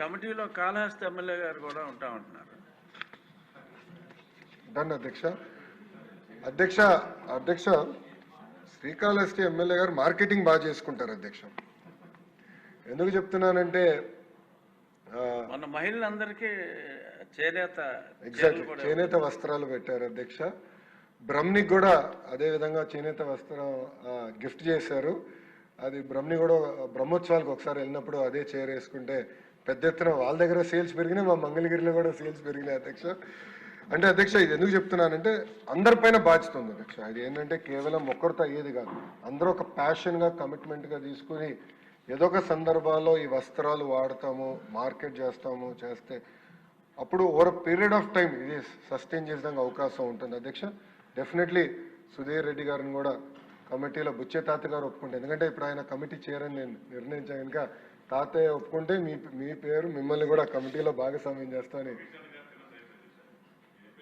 కమిటీలో కాళహస్తి ఎమ్మెల్యే గారు కూడా ఉంటా ఉంటున్నారు. డన్ అధ్యక్ష. అధ్యక్ష అధ్యక్ష శ్రీకాళహస్తి ఎమ్మెల్యే గారు మార్కెటింగ్ బాగా చేసుకుంటారు అధ్యక్ష. ఎందుకు చెప్తున్నానంటే మన మహిళలందరికీ చేనేత ఎగ్జాక్ట్లీ చేనేత వస్త్రాలు పెట్టారు అధ్యక్ష. బ్రహ్మికి కూడా అదే విధంగా చేనేత వస్త్రం గిఫ్ట్ చేశారు. అది బ్రహ్మి కూడా బ్రహ్మోత్సవాలకు ఒకసారి వెళ్ళినప్పుడు అదే చీర వేసుకుంటే పెద్ద ఎత్తున వాళ్ళ దగ్గర సేల్స్ పెరిగినాయి మా మంగళగిరిలో కూడా సేల్స్ పెరిగినాయి అధ్యక్ష. అంటే అధ్యక్ష ఇది ఎందుకు చెప్తున్నానంటే అందరిపైన బాధ్యత ఉంది అధ్యక్ష. ఇది ఏంటంటే కేవలం ఒక్కరితో అయ్యేది కాదు. అందరూ ఒక ప్యాషన్గా కమిట్మెంట్గా తీసుకుని ఏదో ఒక సందర్భాల్లో ఈ వస్త్రాలు వాడతాము మార్కెట్ చేస్తాము చేస్తే అప్పుడు ఓవర్ పీరియడ్ ఆఫ్ టైం ఇది సస్టైన్ చేసేదానికి అవకాశం ఉంటుంది అధ్యక్ష. డెఫినెట్లీ సుధీర్ రెడ్డి గారిని కూడా కమిటీలో బుచ్చే తాత గారు ఒప్పుకుంటే ఎందుకంటే ఇప్పుడు ఆయన కమిటీ చేరని నేను నిర్ణయించాను కనుక తాతయ్య ఒప్పుకుంటే మీ మీ పేరు మిమ్మల్ని కూడా కమిటీలో భాగస్వామ్యం చేస్తామని